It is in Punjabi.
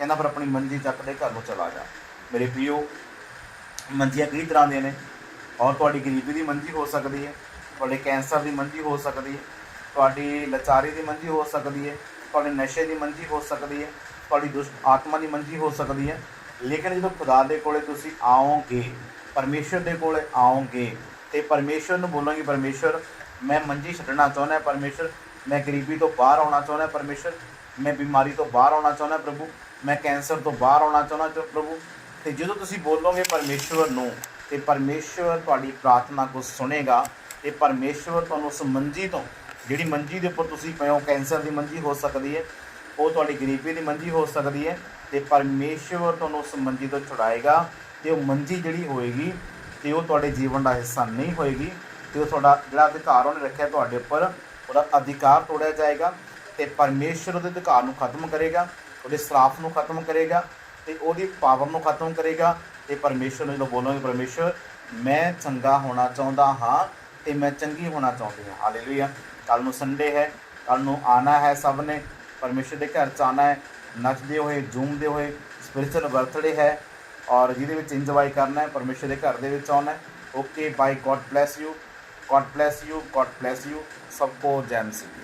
ਕਹਿੰਦਾ ਪਰ ਆਪਣੀ ਮੰਜੀ ਚੱਕ ਦੇ ਘਰ ਨੂੰ ਚਲਾ ਜਾ। ਮੇਰੇ ਪੀਓ, ਮੰਜੀਆਂ ਕਈ ਤਰ੍ਹਾਂ ਦੀਆਂ ਨੇ। ਔਰ ਤੁਹਾਡੀ ਗਰੀਬੀ ਦੀ ਮੰਜੀ ਹੋ ਸਕਦੀ ਹੈ, ਤੁਹਾਡੇ ਕੈਂਸਰ ਦੀ ਮੰਜੀ ਹੋ ਸਕਦੀ ਹੈ, ਤੁਹਾਡੀ ਲਾਚਾਰੀ ਦੀ ਮੰਜੀ ਹੋ ਸਕਦੀ ਹੈ, ਤੁਹਾਡੇ ਨਸ਼ੇ ਦੀ ਮੰਜੀ ਹੋ ਸਕਦੀ ਹੈ, ਤੁਹਾਡੀ ਦੁਸ਼ਟ ਆਤਮਾ ਦੀ ਮੰਜੀ ਹੋ ਸਕਦੀ ਹੈ। ਲੇਕਿਨ ਜਦੋਂ ਖੁਦਾ ਦੇ ਕੋਲੇ ਤੁਸੀਂ ਆਓਗੇ, ਪਰਮੇਸ਼ਰ ਦੇ ਕੋਲੇ ਆਓਗੇ, ਤੇ ਪਰਮੇਸ਼ਰ ਨੂੰ ਬੋਲੋਗੇ ਪਰਮੇਸ਼ਰ, ਮੈਂ ਮੰਜੀ ਛੱਡਣਾ ਚਾਹੁੰਦਾ ਪਰਮੇਸ਼ਰ, ਮੈਂ ਗਰੀਬੀ ਤੋਂ ਬਾਹਰ ਆਉਣਾ ਚਾਹੁੰਦਾ ਪਰਮੇਸ਼ਰ, ਮੈਂ ਬਿਮਾਰੀ ਤੋਂ ਬਾਹਰ ਆਉਣਾ ਚਾਹੁੰਦਾ ਪ੍ਰਭੂ। ਮੈਂ ਕੈਂਸਰ ਤੋਂ ਬਾਹਰ ਆਉਣਾ ਚਾਹੁੰਦਾ ਚ- ਪ੍ਰਭੂ। ਤੇ ਜਦੋਂ ਤੁਸੀਂ ਬੋਲੋਗੇ ਪਰਮੇਸ਼ਵਰ ਨੂੰ, ਤੇ ਪਰਮੇਸ਼ਵਰ ਤੁਹਾਡੀ ਪ੍ਰਾਰਥਨਾ ਨੂੰ ਸੁਣੇਗਾ, ਤੇ ਪਰਮੇਸ਼ਵਰ ਤੁਹਾਨੂੰ ਉਸ ਮੰਜੀ ਤੋਂ, ਜਿਹੜੀ ਮੰਜੀ ਦੇ ਉੱਪਰ ਤੁਸੀਂ ਪਏ ਹੋ, ਕੈਂਸਰ ਦੀ ਮੰਜੀ ਹੋ ਸਕਦੀ ਹੈ, ਉਹ ਤੁਹਾਡੀ ਗਰੀਬੀ ਦੀ ਮੰਜੀ ਹੋ ਸਕਦੀ ਹੈ, ਤੇ ਪਰਮੇਸ਼ਵਰ ਤੁਹਾਨੂੰ ਉਸ ਮੰਜੀ ਤੋਂ ਛੁਡਾਏਗਾ, ਤੇ ਉਹ ਮੰਜੀ ਜਿਹੜੀ ਹੋਏਗੀ, ਤੇ ਉਹ ਤੁਹਾਡੇ ਜੀਵਨ ਦਾ ਹਿੱਸਾ ਨਹੀਂ ਹੋਏਗੀ, ਤੇ ਉਹ ਤੁਹਾਡਾ ਜਿਹੜਾ ਅਧਿਕਾਰ ਉਹਨੇ ਰੱਖਿਆ ਤੁਹਾਡੇ ਉੱਪਰ, ਉਹਦਾ ਅਧਿਕਾਰ ਤੋੜਿਆ ਜਾਏਗਾ, ਤੇ ਪਰਮੇਸ਼ਰ ਉਹਦੇ ਅਧਿਕਾਰ ਨੂੰ ਖਤਮ ਕਰੇਗਾ ਉਹਦੇ ਸਰਾਫ ਨੂੰ ਖਤਮ ਕਰੇਗਾ ਤੇ ਉਹਦੀ ਪਾਵਰ ਨੂੰ ਖਤਮ ਕਰੇਗਾ ਤੇ ਪਰਮੇਸ਼ਰ ਨੂੰ ਜਦੋਂ ਬੋਲਾਂਗੇ, ਪਰਮੇਸ਼ਰ, ਮੈਂ ਚੰਗਾ ਹੋਣਾ ਚਾਹੁੰਦਾ ਹਾਂ ਤੇ ਮੈਂ ਚੰਗੀ ਹੋਣਾ ਚਾਹੁੰਦੀ ਹਾਂ। ਹਾਲੇਲੂਇਆ ਕੱਲ ਨੂੰ ਸੰਡੇ ਹੈ ਕੱਲ ਨੂੰ ਆਣਾ ਹੈ ਸਭ ਨੇ। ਪਰਮੇਸ਼ਰ ਦੇ ਘਰ ਚ ਆਣਾ ਹੈ, ਨੱਚਦੇ ਹੋਏ, ਜੂਮਦੇ ਹੋਏ ਸਪਿਰਚੁਅਲ ਬਰਥਡੇ ਹੈ ਔਰ ਜਿਹਦੇ ਵਿੱਚ ਇੰਜੋਏ ਕਰਨਾ ਹੈ, ਪਰਮੇਸ਼ਰ ਦੇ ਘਰ ਦੇ ਵਿੱਚ ਆਉਣਾ ਹੈ। Okay bye god bless you god bless you god bless you ਸਭ ਕੋ ਜੈਮ ਸਿੰਘ